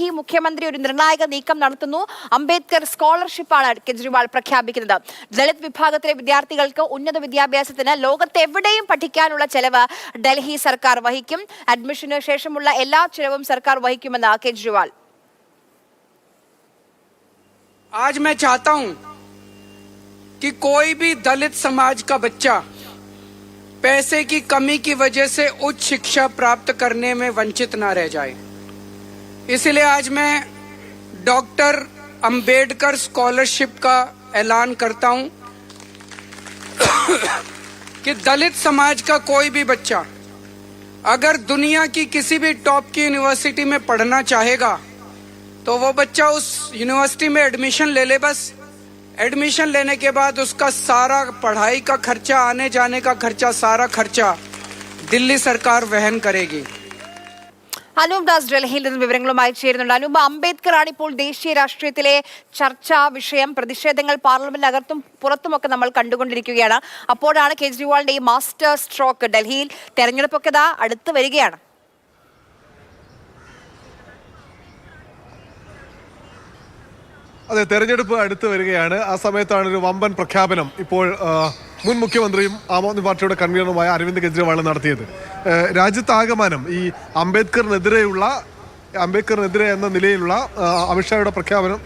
ഡൽഹി മുഖ്യമന്ത്രി ഒരു നിർണായക നീക്കം നടത്തുന്നു അംബേദ്കർ സ്കോളർഷിപ്പാണ് കെജ്രിവാൾ പ്രഖ്യാപിക്കുന്നത് ദളിത് വിഭാഗത്തിലെ വിദ്യാർത്ഥികൾക്ക് ഉന്നത വിദ്യാഭ്യാസത്തിന് ലോകത്തെവിടെയും പഠിക്കാനുള്ള ചെലവ് ഡൽഹി സർക്കാർ വഹിക്കും അഡ്മിഷന് ശേഷമുള്ള എല്ലാ ചെലവും സർക്കാർ വഹിക്കുമെന്ന് കെജ്രിവാൾ आज मैं चाहता हूं कि कोई भी दलित समाज का बच्चा पैसे की कमी की वजह से उच्च शिक्षा प्राप्त करने में वंचित ना रह जाए इसलिए आज मैं डॉक्टर अंबेडकर स्कॉलरशिप का ऐलान करता हूँ कि दलित समाज का कोई भी बच्चा अगर दुनिया की किसी भी टॉप की यूनिवर्सिटी में पढ़ना चाहेगा तो वो बच्चा उस यूनिवर्सिटी में एडमिशन ले ले बस। एडमिशन लेने के बाद उसका सारा पढ़ाई का खर्चा, आने जाने का खर्चा, सारा खर्चा दिल्ली सरकार वहन करेगी। അനൂപ് ദാസ് ഡൽഹിയിൽ നിന്ന് വിവരങ്ങളുമായി ചേരുന്നുണ്ട്. അനൂപ് അംബേദ്കർ ആണ് ഇപ്പോൾ ദേശീയ രാഷ്ട്രീയത്തിലെ ചർച്ചാ വിഷയം. പ്രതിഷേധങ്ങൾ പാർലമെന്റിനകത്തും പുറത്തുമൊക്കെ നമ്മൾ കണ്ടുകൊണ്ടിരിക്കുകയാണ്. അപ്പോഴാണ് കേജ്രിവാളിന്റെ ഈ മാസ്റ്റർ സ്ട്രോക്ക്. ഡൽഹിയിൽ തെരഞ്ഞെടുപ്പൊക്കെ ഇതാ അടുത്ത് വരികയാണ്. അതെ തെരഞ്ഞെടുപ്പ് അടുത്ത് വരികയാണ്. ആ സമയത്താണ് ഒരു വമ്പൻ പ്രഖ്യാപനം ഇപ്പോൾ മുൻ മുഖ്യമന്ത്രിയും ആം ആദ്മി പാർട്ടിയുടെ കൺവീനറുമായ അരവിന്ദ് കെജ്രിവാൾ നടത്തിയത്. രാജ്യത്താകമാനം ഈ അംബേദ്കറിനെതിരെയുള്ള അംബേദ്കറിനെതിരെ എന്ന നിലയിലുള്ള അമിത്ഷായുടെ പ്രഖ്യാപനം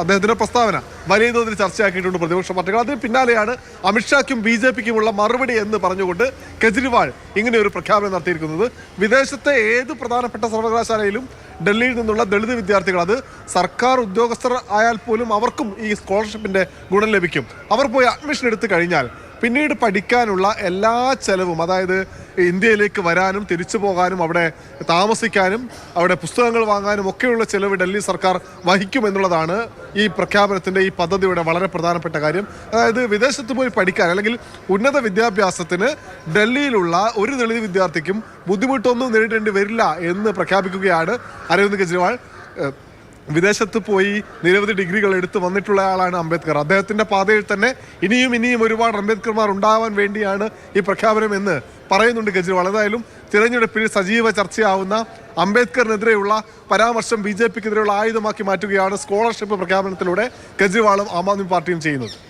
അദ്ദേഹത്തിന്റെ പ്രസ്താവന വലിയ തോതിൽ ചർച്ചയാക്കിയിട്ടുണ്ട് പ്രതിപക്ഷ പാർട്ടികൾ. അതിന് പിന്നാലെയാണ് അമിത്ഷായ്ക്കും ബി ജെ പിക്കുമുള്ള മറുപടി എന്ന് പറഞ്ഞുകൊണ്ട് കെജ്രിവാൾ ഇങ്ങനെ ഒരു പ്രഖ്യാപനം നടത്തിയിരിക്കുന്നത്. വിദേശത്തെ ഏത് പ്രധാനപ്പെട്ട സർവകലാശാലയിലും ഡൽഹിയിൽ നിന്നുള്ള ദളിത് വിദ്യാർത്ഥികൾ അത് സർക്കാർ ഉദ്യോഗസ്ഥർ ആയാൽ പോലും അവർക്കും ഈ സ്കോളർഷിപ്പിന്റെ ഗുണം ലഭിക്കും. അവർ പോയി അഡ്മിഷൻ എടുത്തു കഴിഞ്ഞാൽ പിന്നീട് പഠിക്കാനുള്ള എല്ലാ ചെലവും അതായത് ഇന്ത്യയിലേക്ക് വരാനും തിരിച്ചു പോകാനും അവിടെ താമസിക്കാനും അവിടെ പുസ്തകങ്ങൾ വാങ്ങാനും ഒക്കെയുള്ള ചെലവ് ഡൽഹി സർക്കാർ വഹിക്കുമെന്നുള്ളതാണ് ഈ പ്രഖ്യാപനത്തിന്റെ ഈ പദ്ധതിയുടെ വളരെ പ്രധാനപ്പെട്ട കാര്യം. അതായത് വിദേശത്ത് പോയി പഠിക്കാൻ അല്ലെങ്കിൽ ഉന്നത വിദ്യാഭ്യാസത്തിന് ഡൽഹിയിലുള്ള ഒരു ദളിത് വിദ്യാർത്ഥിക്കും ബുദ്ധിമുട്ടൊന്നും നേരിടേണ്ടി വരില്ല എന്ന് പ്രഖ്യാപിക്കുകയാണ് അരവിന്ദ് കെജ്രിവാൾ. വിദേശത്ത് പോയി നിരവധി ഡിഗ്രികൾ എടുത്തു വന്നിട്ടുള്ള ആളാണ് അംബേദ്കർ. അദ്ദേഹത്തിന്റെ പാതയിൽ തന്നെ ഇനിയും ഇനിയും ഒരുപാട് അംബേദ്കർമാർ ഉണ്ടാവാൻ വേണ്ടിയാണ് ഈ പ്രഖ്യാപനം എന്ന് പറയുന്നുണ്ട് കെജ്രിവാൾ. ഏതായാലും തിരഞ്ഞെടുപ്പിൽ സജീവ ചർച്ചയാവുന്ന അംബേദ്കറിനെതിരെയുള്ള പരാമർശം ബി ജെ പിക്കെതിരെയുള്ള ആയുധമാക്കി മാറ്റുകയാണ് സ്കോളർഷിപ്പ് പ്രഖ്യാപനത്തിലൂടെ കെജ്രിവാളും ആം ആദ്മി പാർട്ടിയും ചെയ്യുന്നത്.